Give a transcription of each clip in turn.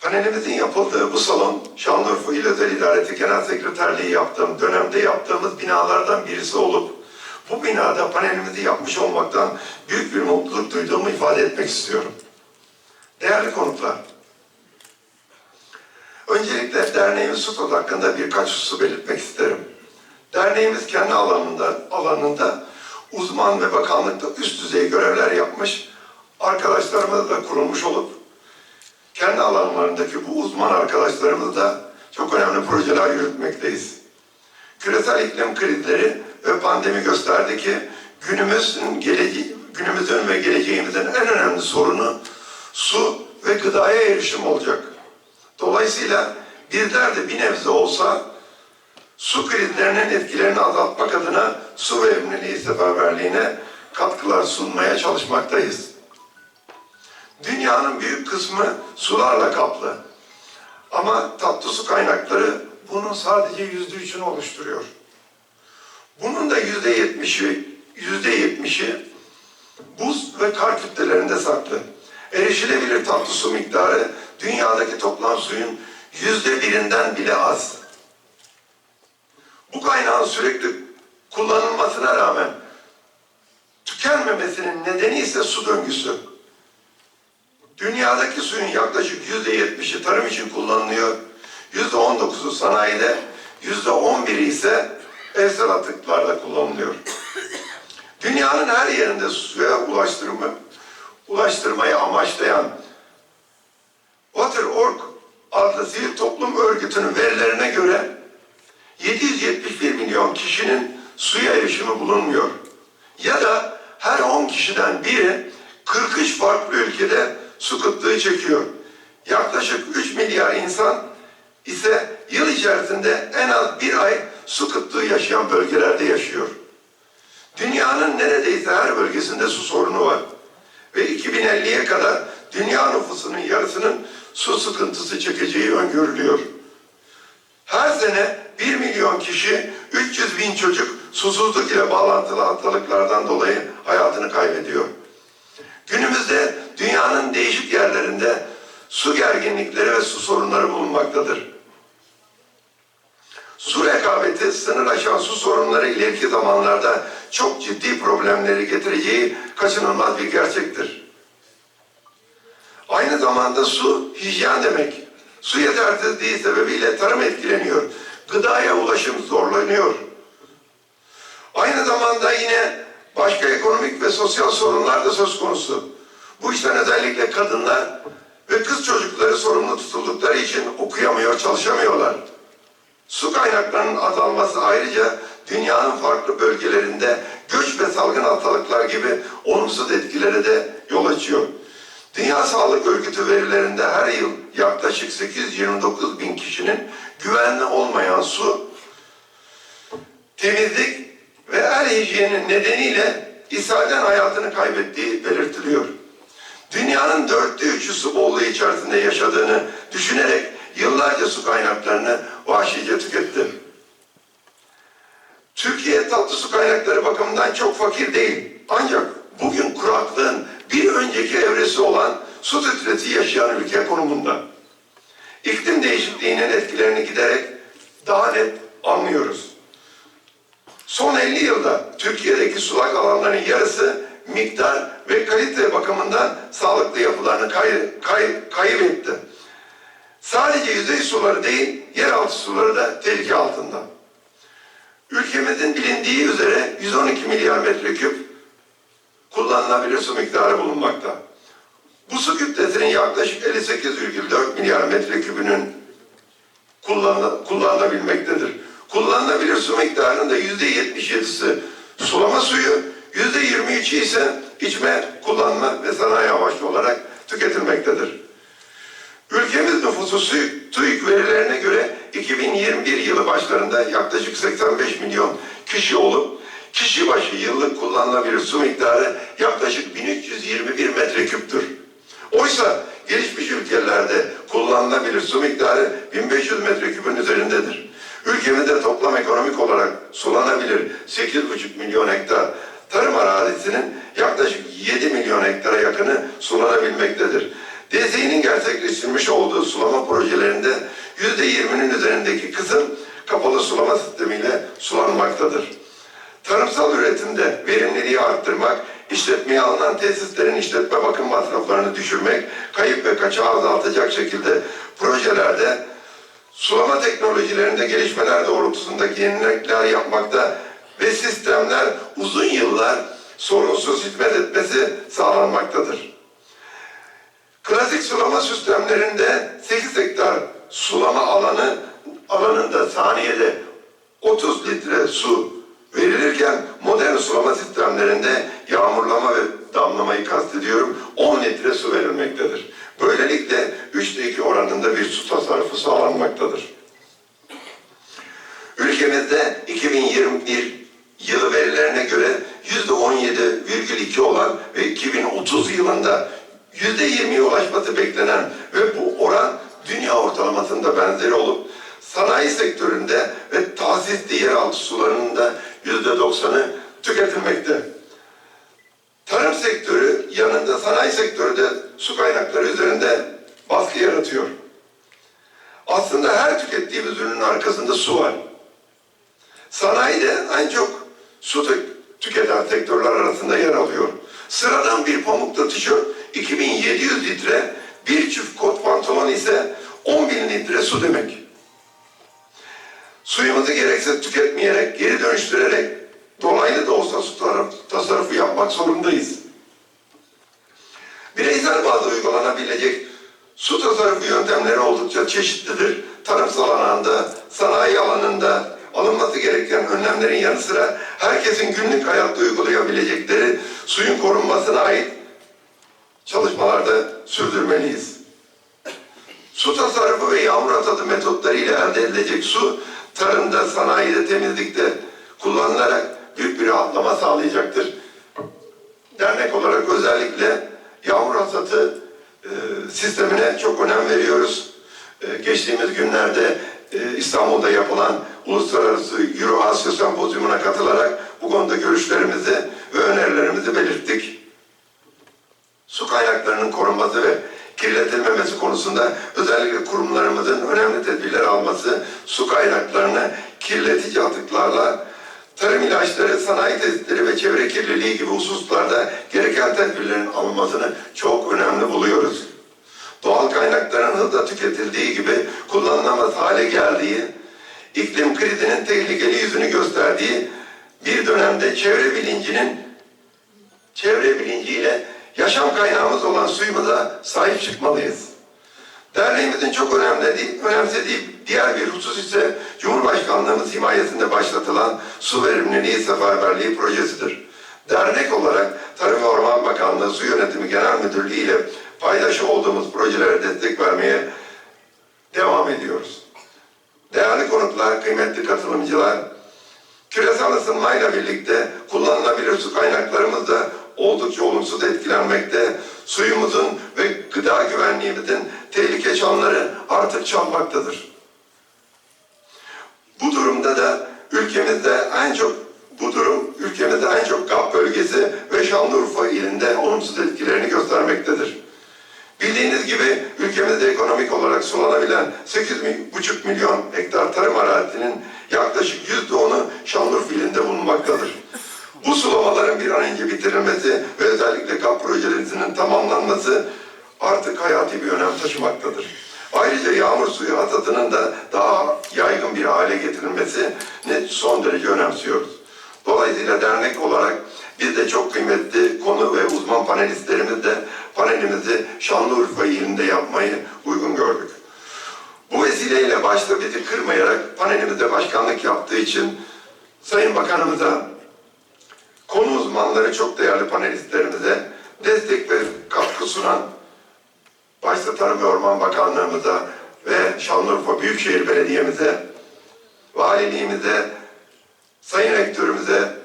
Panelimizin yapıldığı bu salon, Şanlıurfa İl Özel İdaresi Genel Sekreterliği yaptığım dönemde yaptığımız binalardan birisi olup, bu binada panelimizi yapmış olmaktan büyük bir mutluluk duyduğumu ifade etmek istiyorum. Değerli konuklar, öncelikle derneğimiz SUTOD hakkında birkaç husus belirtmek isterim. Derneğimiz kendi alanında, alanında uzman ve bakanlıkta üst düzey görevler yapmış arkadaşlarımızla da kurulmuş olup kendi alanlarındaki bu uzman arkadaşlarımızla çok önemli projeler yürütmekteyiz. Küresel iklim krizleri ve pandemi gösterdi ki günümüzün, gelece günümüzün ve geleceğimizin en önemli sorunu su ve gıdaya erişim olacak. Dolayısıyla bizler de bir nebze olsa su krizlerinin etkilerini azaltmak adına su verimliliği seferberliğine katkılar sunmaya çalışmaktayız. Dünyanın büyük kısmı sularla kaplı. Ama tatlı su kaynakları bunun sadece yüzde üçünü oluşturuyor. Bunun da yüzde yetmişi, yüzde yetmişi buz ve kar kütlelerinde saklı. Erişilebilir tatlı su miktarı dünyadaki toplam suyun yüzde birinden bile az. Bu kaynağın sürekli kullanılmasına rağmen tükenmemesinin nedeni ise su döngüsü. Dünyadaki suyun yaklaşık yüzde yetmişi tarım için kullanılıyor. Yüzde on dokuzu sanayide, yüzde on biri ise evsel atıklarda kullanılıyor. Dünyanın her yerinde suya ulaştırma, ulaştırmayı amaçlayan Water.org adlı sivil toplum örgütünün verilerine göre 771 milyon kişinin suya erişimi bulunmuyor. Ya da her 10 kişiden biri 43 farklı ülkede su kıtlığı çekiyor. Yaklaşık 3 milyar insan ise yıl içerisinde en az bir ay su kıtlığı yaşayan bölgelerde yaşıyor. Dünyanın neredeyse her bölgesinde su sorunu var. Ve 2050'ye kadar dünya nüfusunun yarısının su sıkıntısı çekeceği öngörülüyor. Her sene 1 milyon kişi, 300 bin çocuk susuzluk ile bağlantılı hastalıklardan dolayı hayatını kaybediyor. Günümüzde dünyanın değişik yerlerinde su gerginlikleri ve su sorunları bulunmaktadır. Su rekabeti, sınır aşan su sorunları ileriki zamanlarda çok ciddi problemleri getireceği kaçınılmaz bir gerçektir. Aynı zamanda su hijyen demek. Su yetersizliği sebebiyle tarım etkileniyor. Gıdaya ulaşım zorlanıyor. Aynı zamanda yine başka ekonomik ve sosyal sorunlar da söz konusu. Bu işten özellikle kadınlar ve kız çocukları sorumlu tutuldukları için okuyamıyor, çalışamıyorlar. Su kaynaklarının azalması ayrıca dünyanın farklı bölgelerinde göç ve salgın hastalıklar gibi olumsuz etkilere de yol açıyor. Dünya Sağlık Örgütü verilerinde her yıl yaklaşık 829 bin kişinin güvenli olmayan su, temizlik ve el hijyeni nedeniyle ishalden hayatını kaybettiği belirtiliyor. Dünyanın dörtte üçü su bolluğu içerisinde yaşadığını düşünerek yıllarca su kaynaklarını vahşice tüketti. Türkiye tatlı su kaynakları bakımından çok fakir değil. Ancak bugün kuraklığın bir önceki evresi olan su titresi yaşayan ülke konumunda. İklim değişikliğinin etkilerini giderek sulak alanların yarısı miktar ve kalite bakımından sağlıklı yapılarını kay, kay, kaybetti. Sadece yüzey suları değil, yeraltı suları da tehlike altında. Ülkemizin bilindiği üzere 112 milyar metreküp kullanılabilir su miktarı bulunmakta. Bu su kütlesinin yaklaşık 58,4 milyar metrekübünün kullanı, kullanılabilmektedir. Kullanılabilir su miktarının da %77'si sulama suyu, %23'ü ise içme, kullanma ve sanayi amaçlı olarak tüketilmektedir. Ülkemiz nüfusu TÜİK verilerine göre 2021 yılı başlarında yaklaşık 85 milyon kişi olup kişi başı yıllık kullanılabilir su miktarı yaklaşık 1321 metreküptür. Oysa gelişmiş ülkelerde kullanılabilir su miktarı 1500 metreküpün üzerindedir. Ülkemizde toplam ekonomik olarak sulanabilir 8,5 milyon hektar tarım arazisinin yaklaşık 7 milyon hektara yakını sulanabilmektedir. DSİ'nin gerçekleştirmiş olduğu sulama projelerinde yüzde yirminin üzerindeki kısım kapalı sulama sistemiyle sulanmaktadır. Tarımsal üretimde verimliliği arttırmak, işletmeye alınan tesislerin işletme bakım masraflarını düşürmek, kayıp ve kaçağı azaltacak şekilde projelerde sulama teknolojilerinde gelişmeler doğrultusundaki yenilikler yapmakta ve sistemler uzun yıllar sorunsuz hizmet etmesi sağlanmaktadır. Klasik sulama sistemlerinde 8 hektar sulama alanı alanında saniyede 30 litre su verilirken modern sulama sistemlerinde yağmurlama ve damlamayı kastediyorum 10 litre su verilmektedir. Böylelikle 3'te 2 oranında bir su tasarrufu sağlanmaktadır. Ülkemizde 2021 yılı verilerine göre %17,2 olan ve 2030 yılında %20'ye ulaşması beklenen ve bu oran dünya ortalamasında benzeri olup sanayi sektöründe ve tahsisli yeraltı sularının da %90'ı tüketilmekte. Tarım sektörü yanında sanayi sektörü de su kaynakları üzerinde baskı yaratıyor. Aslında her tükettiğimiz ürünün arkasında su var. Sanayi de en çok su tü- tüketen sektörler arasında yer alıyor. Sıradan bir pamuklu tişört 2700 litre, bir çift kot pantolon ise 10.000 litre su demek. Suyumuzu gereksiz tüketmeyerek, geri dönüştürerek dolaylı da olsa su tasarrufu yapmak zorundayız. Bireysel bazda uygulanabilecek su tasarrufu yöntemleri oldukça çeşitlidir. Tarımsal alanda, sanayi alanında alınması gereken önlemlerin yanı sıra herkesin günlük hayatta uygulayabilecekleri suyun korunmasına ait çalışmalarda sürdürmeliyiz. Su tasarrufu ve yağmur atadı metotlarıyla elde edilecek su tarımda, sanayide, temizlikte kullanılarak büyük bir rahatlama sağlayacaktır. Dernek olarak özellikle yağmur hasatı e, sistemine çok önem veriyoruz. E, geçtiğimiz günlerde e, İstanbul'da yapılan Uluslararası Euro Asya Sempozyumuna katılarak bu konuda görüşlerimizi ve önerilerimizi belirttik su kaynaklarının korunması ve kirletilmemesi konusunda özellikle kurumlarımızın önemli tedbirler alması, su kaynaklarını kirletici atıklarla tarım ilaçları, sanayi tesisleri ve çevre kirliliği gibi hususlarda gereken tedbirlerin alınmasını çok önemli buluyoruz. Doğal kaynakların hızla tüketildiği gibi kullanılamaz hale geldiği, iklim krizinin tehlikeli yüzünü gösterdiği bir dönemde çevre bilincinin çevre bilinciyle yaşam kaynağımız olan suyumuza sahip çıkmalıyız. Derneğimizin çok önemli, önemsediği diğer bir husus ise Cumhurbaşkanlığımız himayesinde başlatılan su verimliliği seferberliği projesidir. Dernek olarak Tarım ve Orman Bakanlığı Su Yönetimi Genel Müdürlüğü ile paydaşı olduğumuz projelere destek vermeye devam ediyoruz. Değerli konuklar, kıymetli katılımcılar, küresel ısınmayla birlikte kullanılabilir su kaynaklarımız da oldukça olumsuz etkilenmekte. Suyumuzun ve gıda güvenliğimizin tehlike çanları artık çalmaktadır. Bu durumda da ülkemizde en çok bu durum ülkemizde en çok GAP bölgesi ve Şanlıurfa ilinde olumsuz etkilerini göstermektedir. Bildiğiniz gibi ülkemizde ekonomik olarak sulanabilen 8,5 milyon hektar tarım arazisinin yaklaşık %10'u Şanlıurfa ilinde bulunmaktadır. Bu sulamaların bir an önce bitirilmesi ve özellikle GAP projelerinin tamamlanması artık hayati bir önem taşımaktadır. Ayrıca yağmur suyu hasatının da daha yaygın bir hale getirilmesi ne son derece önemsiyoruz. Dolayısıyla dernek olarak biz de çok kıymetli konu ve uzman panelistlerimizle panelimizi Şanlıurfa ilinde yapmayı uygun gördük. Bu vesileyle başta bizi kırmayarak panelimizde başkanlık yaptığı için Sayın Bakanımıza, konu uzmanları çok değerli panelistlerimize destek ve katkı sunan başta Tarım ve Orman Bakanlığımıza ve Şanlıurfa Büyükşehir Belediye'mize, valiliğimize, Sayın Rektörümüze,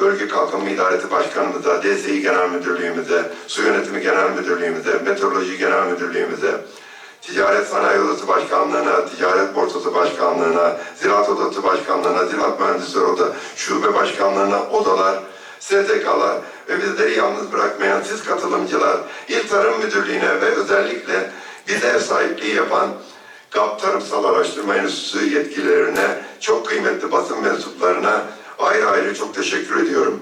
Bölge Kalkınma İdaresi Başkanımıza, DSİ Genel Müdürlüğümüze, Su Yönetimi Genel Müdürlüğümüze, Meteoroloji Genel Müdürlüğümüze, Ticaret Sanayi Odası Başkanlığı'na, Ticaret Borsası Başkanlığı'na, Ziraat Odası Başkanlığı'na, Ziraat Mühendisleri Oda Şube Başkanlığı'na, odalar, STK'lar ve bizleri yalnız bırakmayan siz katılımcılar, İl Tarım Müdürlüğü'ne ve özellikle bize ev sahipliği yapan GAP Tarımsal Araştırma Enstitüsü yetkililerine, çok kıymetli basın mensuplarına ayrı ayrı çok teşekkür ediyorum.